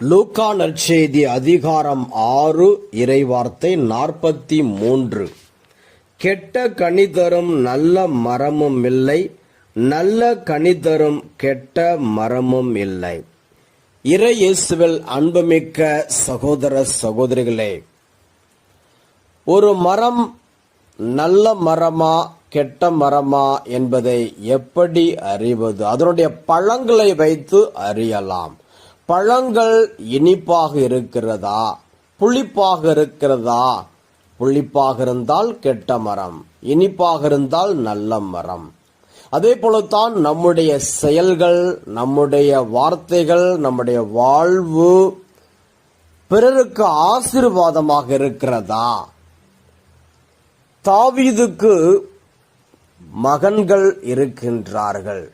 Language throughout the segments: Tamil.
லூக்கா நற்செய்தி அதிகாரம் ஆறு இறைவார்த்தை நாற்பத்தி மூன்று கெட்ட கனி தரும் நல்ல மரமும் இல்லை நல்ல கனி தரும் கெட்ட மரமும் இல்லை. இறையேசுவில் அன்புமிக்க சகோதர சகோதரிகளே ஒரு மரம் நல்ல மரமா கெட்ட மரமா என்பதை எப்படி அறிவது? அதனுடைய பழங்களை வைத்து அறியலாம். பழங்கள் இனிப்பாக இருக்கிறதா? புளிப்பாக இருக்கிறதா? புளிப்பாக இருந்தால் கெட்ட மரம் இனிப்பாக இருந்தால் நல்ல மரம். அதே போலத்தான் நம்முடைய செயல்கள் நம்முடைய வார்த்தைகள் நம்முடைய வாழ்வு பிறருக்கு ஆசீர்வாதமாக இருக்கிறதா? தாவீதுக்கு மகன்கள் இருக்கின்றார்கள்.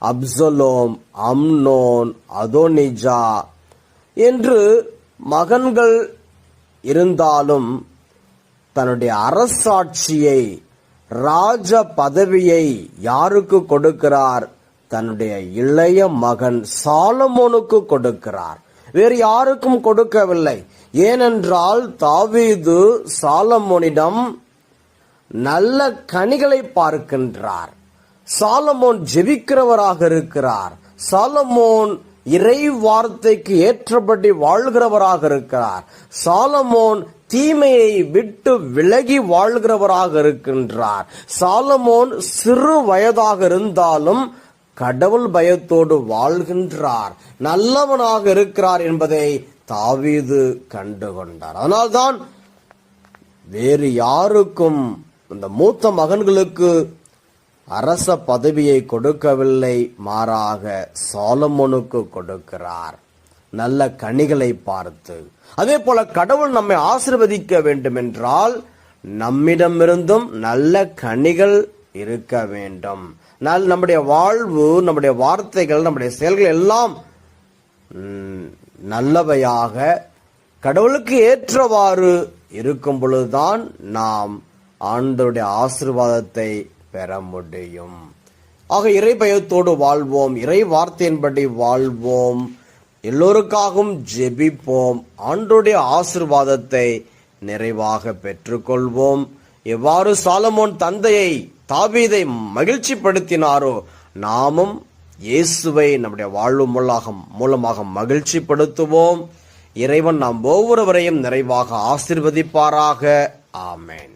அப்சலோம் அம்னோன் அதோனிஜா என்று மகன்கள் இருந்தாலும் தன்னுடைய அரசாட்சியை ராஜ பதவியை யாருக்கு கொடுக்கிறார்? தன்னுடைய இளைய மகன் சாலமோனுக்கு கொடுக்கிறார். வேறு யாருக்கும் கொடுக்கவில்லை. ஏனென்றால் தாவீது சாலமோனிடம் நல்ல கனிகளை பார்க்கின்றார். சாலமோன் ஜெபிக்கிறவராக இருக்கிறார். சாலமோன் இறை வார்த்தைக்கு ஏற்றபடி வாழ்கிறவராக இருக்கிறார். சாலமோன் தீமையை விட்டு விலகி வாழ்கிறவராக இருக்கின்றார். சாலமோன் சிறு வயதாக இருந்தாலும் கடவுள் பயத்தோடு வாழ்கின்றார். நல்லவனாக இருக்கிறார் என்பதை தாவீது கண்டுகொண்டார். அதனால்தான் வேறு யாருக்கும் இந்த மூத்த மகன்களுக்கு அரச பதவியை கொடுக்கவில்லை மாறாக சாலமோனுக்கு கொடுக்கிறார். நல்ல கனிகளை பார்த்து. அதே போல கடவுள் நம்மை ஆசிர்வதிக்க வேண்டும் என்றால் நம்மிடமிருந்தும் நல்ல கனிகள் இருக்க வேண்டும். நல் நம்முடைய வாழ்வு நம்முடைய வார்த்தைகள் நம்முடைய செயல்கள் எல்லாம் நல்லவையாக கடவுளுக்கு ஏற்றவாறு இருக்கும் பொழுதுதான் நாம் ஆண்டருடைய ஆசீர்வாதத்தை பெற முடியும். ஆக இறை பயத்தோடு வாழ்வோம் இறை வார்த்தையின்படி வாழ்வோம். எல்லோருக்காகவும் ஜெபிப்போம். ஆண்டோடைய ஆசிர்வாதத்தை நிறைவாக பெற்றுக்கொள்வோம். எவ்வாறு சாலமோன் தந்தையை தாவீதை மகிழ்ச்சிப்படுத்தினாரோ நாமும் இயேசுவை நம்முடைய வாழ்வு மூலமாக மூலமாக மகிழ்ச்சிப்படுத்துவோம். இறைவன் நாம் ஒவ்வொருவரையும் நிறைவாக ஆசிர்வதிப்பாராக. ஆமேன்.